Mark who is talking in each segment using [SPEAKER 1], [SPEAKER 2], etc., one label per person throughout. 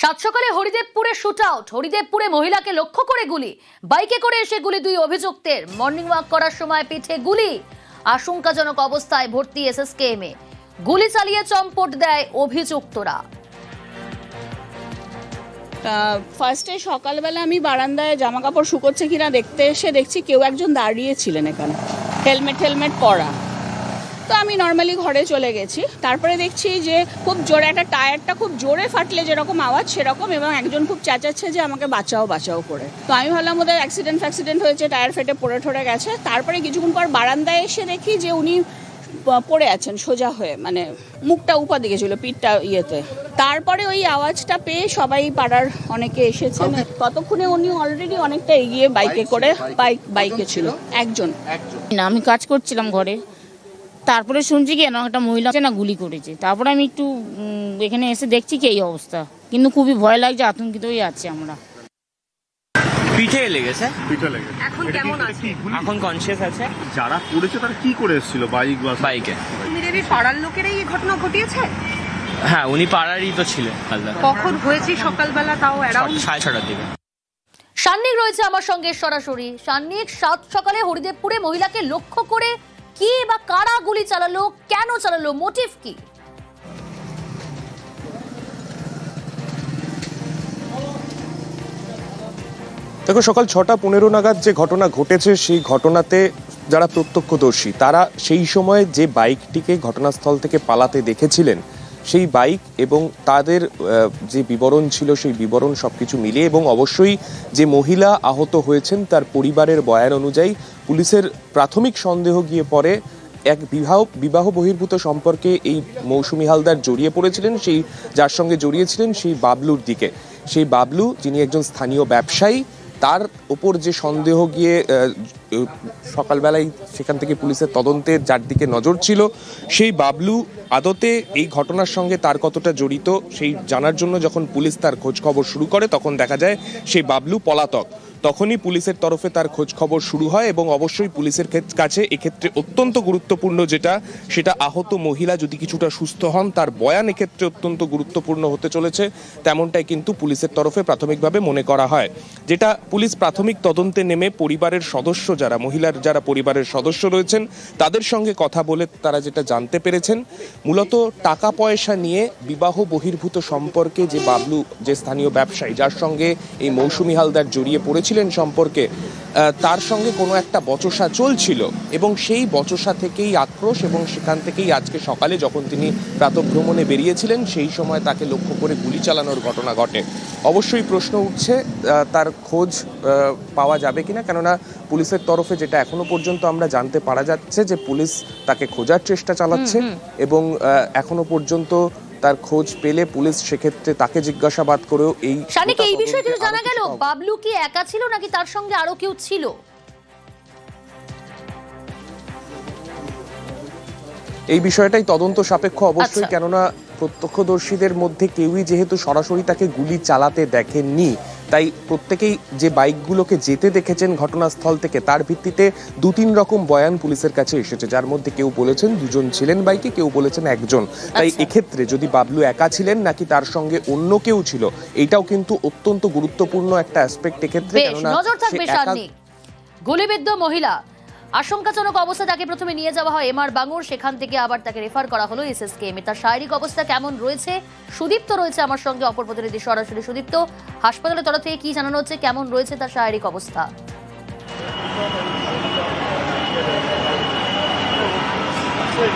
[SPEAKER 1] সাত সকালে হরিদেবপুরে shoot out হরিদেবপুরে মহিলাকে লক্ষ্য করে গুলি। বাইকে করে এসে গুলি দুই অভিযুক্তের। মর্নিং ওয়াক করার সময় পিঠে গুলি। আশঙ্কাজনক অবস্থায় ভর্তি এসএসকেএম। এ গুলি চালিয়ে চম্পট দেয় অভিযুক্তরা।
[SPEAKER 2] ফার্স্টে সকালবেলা আমি বারান্দায় জামা কাপড় শুকোচ্ছে কিনা দেখতে এসে দেখছি কেউ একজন দাঁড়িয়ে দাঁড়িয়েছিলেন এখানে। হেলমেট হেলমেট পরা। তো আমি নর্মালি ঘরে চলে গেছি। তারপরে দেখছি যে খুব জোরে একটা টায়ারটা খুব জোরে ফাটলে যেরকম আওয়াজ সেরকম এবং একজন খুব চেঁচাচ্ছে যে আমাকে বাঁচাও বাঁচাও করে। তো আমি ভাবলাম ওদের অ্যাক্সিডেন্ট ফ্যাক্সিডেন্ট হয়েছে টায়ার ফেটে পড়ে ঠরে গেছে। তারপরে কিছুক্ষণ পর বারান্দায় এসে দেখি যে উনি পড়ে আছেন সোজা হয়ে মানে মুখটা উপা দিকে ছিল পিঠটা ইয়েতে। তারপরে ওই আওয়াজটা পেয়ে সবাই পাড়ার অনেকে এসেছেন। ততক্ষণে উনি অলরেডি অনেকটা এগিয়ে বাইকে করে বাইক বাইকে ছিল। একজন।
[SPEAKER 3] না আমি কাজ করছিলাম ঘরে। তারপরে শুনছি কি না একটা মহিলা আছে না গুলি করেছে। তারপরে আমি একটু এখানে এসে দেখছি কি এই অবস্থা। কিন্তু খুবই ভয় লাগছে আতঙ্কিত হয়ে যাচ্ছে আমরা।
[SPEAKER 4] পিঠে লেগেছে?
[SPEAKER 5] পিঠে লেগে
[SPEAKER 6] এখন কেমন আছে?
[SPEAKER 4] এখন কনসিয়াস আছে।
[SPEAKER 5] যারা করেছে তারা কি করে এসেছিল? বাইক বা
[SPEAKER 4] বাইকে।
[SPEAKER 6] মেয়েদের পাড়ার লোকেরাই এই ঘটনা ঘটিয়েছে?
[SPEAKER 4] হ্যাঁ উনি পাড়ারই তো ছিলেন
[SPEAKER 6] কখন হয়েছে সকালবেলা তাও অ্যারাউন্ড
[SPEAKER 4] সাড়ে ছটার দিকে।
[SPEAKER 1] সান্নিক রয়েছে আমার সঙ্গে সরাসরি। সান্নিক সাত সকালে হরিদেবপুরে মহিলাকে লক্ষ্য করে কি বা কারা গুলি চালালো? কেন চালালো? মোটিভ কি?
[SPEAKER 7] দেখো, সকাল ছটা পনেরো নাগাদ যে ঘটনা ঘটেছে, সেই ঘটনাতে যারা প্রত্যক্ষদর্শী, তারা সেই সময় যে বাইকটিকে ঘটনাস্থল থেকে পালাতে দেখেছিলেন সেই বাইক এবং তাদের যে বিবরণ ছিল সেই বিবরণ সবকিছু মিলিয়ে এবং অবশ্যই যে মহিলা আহত হয়েছেন তার পরিবারের বয়ান অনুযায়ী পুলিশের প্রাথমিক সন্দেহ গিয়ে পরে এক বিবাহ বিবাহ বহির্ভূত সম্পর্কে এই মৌসুমি হালদার জড়িয়ে পড়েছিলেন, সেই, যার সঙ্গে জড়িয়েছিলেন সেই বাবলুর দিকে। সেই বাবলু, যিনি একজন স্থানীয় ব্যবসায়ী তার ওপর যে সন্দেহ গিয়ে সকালবেলায় সেখান থেকে পুলিশের তদন্তে যার দিকে নজর ছিল, সেই বাবলু আদতে এই ঘটনার সঙ্গে তার কতটা জড়িত, সেই জানার জন্য যখন পুলিশ তার খোঁজখবর শুরু করে, তখন দেখা যায় সেই বাবলু পলাতক। তখনই পুলিশের তরফে তার খোঁজ খবর শুরু হয় এবং অবশ্যই পুলিশের কাছে এক্ষেত্রে অত্যন্ত গুরুত্বপূর্ণ যেটা, সেটা আহত মহিলা যদি কিছুটা সুস্থ হন, তার বয়ান এক্ষেত্রে অত্যন্ত গুরুত্বপূর্ণ হতে চলেছে। তেমনটাই কিন্তু পুলিশের তরফে প্রাথমিকভাবে মনে করা হয়। যেটা পুলিশ প্রাথমিক তদন্তে নেমে পরিবারের সদস্য যারা, মহিলার যারা পরিবারের সদস্য রয়েছেন, তাদের সঙ্গে কথা বলে তারা যেটা জানতে পেরেছেন। মূলত টাকা পয়সা নিয়ে বিবাহ বহির্ভূত সম্পর্কে যে বাবলু, যে স্থানীয় ব্যবসায়ী, যার সঙ্গে এই মৌসুমি হালদার জড়িয়ে পড়েছিলেন সম্পর্কে তার সঙ্গে কোনো একটা বচসা চলছিল এবং সেই বচসা থেকেই আক্রোশ এবং সেখান থেকেই আজকে সকালে যখন তিনি প্রাতভ্রমণে বেরিয়েছিলেন সেই সময় তাকে লক্ষ্য করে গুলি চালানোর ঘটনা ঘটে। অবশ্যই প্রশ্ন উঠছে তার খোঁজ পাওয়া যাবে কিনা কেননা পুলিশের তরফে যেটা এখনও পর্যন্ত আমরা জানতে পারা যাচ্ছে যে পুলিশ তাকে খোঁজার চেষ্টা চালাচ্ছে এবং এখনও পর্যন্ত তার খোঁজ পেলে পুলিশ সেক্ষেত্রে তাকে জিজ্ঞাসাবাদ করেও এই
[SPEAKER 1] সানিক এই বিষয়ে কিছু জানা গেল বাবলু কি একা ছিল নাকি তার সঙ্গে আরও কেউ ছিল
[SPEAKER 7] এই বিষয়টাই তদন্ত সাপেক্ষ অবশ্যই
[SPEAKER 1] আচ্ছা।
[SPEAKER 7] কেননা প্রত্যক্ষদর্শীদের মধ্যে কেউই যেহেতু সরাসরি তাকে গুলি চালাতে দেখেননি তাই প্রত্যেকেই যে বাইকগুলোকে যেতে দেখেছেন ঘটনাস্থল থেকে তার ভিত্তিতে দু তিন রকম বয়ান পুলিশের কাছে এসেছে যার মধ্যে কেউ বলেছেন দুজন ছিলেন বাইকে কেউ বলেছেন একজন তাই
[SPEAKER 1] আচ্ছা।
[SPEAKER 7] এক্ষেত্রে যদি বাবলু একা ছিলেন নাকি তার সঙ্গে অন্য কেউ ছিল এটাও কিন্তু অত্যন্ত গুরুত্বপূর্ণ একটা অ্যাসপেক্ট এক্ষেত্রে
[SPEAKER 1] নজর থাকবে গুলিবিদ্ধ মহিলা আশঙ্কাজনক অবস্থা তাকে প্রথমে নিয়ে যাওয়া হয় এমআর বাঙুর, সেখান থেকে আবার তাকে রেফার করা হলো এসএসকেএম তার শারীরিক অবস্থা কেমন রয়েছে? সুদীপ্ত রয়েছে আমার সঙ্গে, অপর প্রতিনিধি সরাসরি সুদীপ্ত। হাসপাতালের তরফ থেকে কি জানানো হচ্ছে, কেমন রয়েছে তার শারীরিক অবস্থা?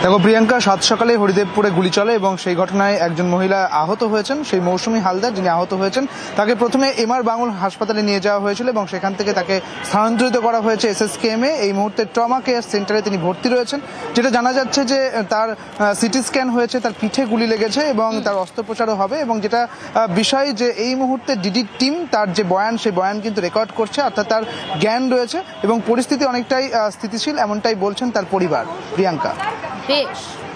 [SPEAKER 8] দেখো, প্রিয়াঙ্কা সাত সকালে হরিদেবপুরে গুলি চলে এবং সেই ঘটনায় একজন মহিলা আহত হয়েছেন, সেই মৌসুমি হালদার যিনি আহত হয়েছেন, তাকে প্রথমে এমআর বাঙুল হাসপাতালে নিয়ে যাওয়া হয়েছিল এবং সেখান থেকে তাকে স্থানান্তরিত করা হয়েছে এসএসকেএম এ এই মুহূর্তে ট্রমা কেয়ার সেন্টারে তিনি ভর্তি রয়েছেন, যেটা জানা যাচ্ছে যে তার সিটি স্ক্যান হয়েছে, তার পিঠে গুলি লেগেছে এবং তার অস্ত্রোপচারও হবে এবং যেটা বিষয় যে এই মুহূর্তে ডিডি টিম তার যে বয়ান, সেই বয়ান কিন্তু রেকর্ড করছে, অর্থাৎ তার জ্ঞান রয়েছে এবং পরিস্থিতি অনেকটাই স্থিতিশীল, এমনটাই বলছেন তার পরিবার, প্রিয়াঙ্কা।
[SPEAKER 1] fish.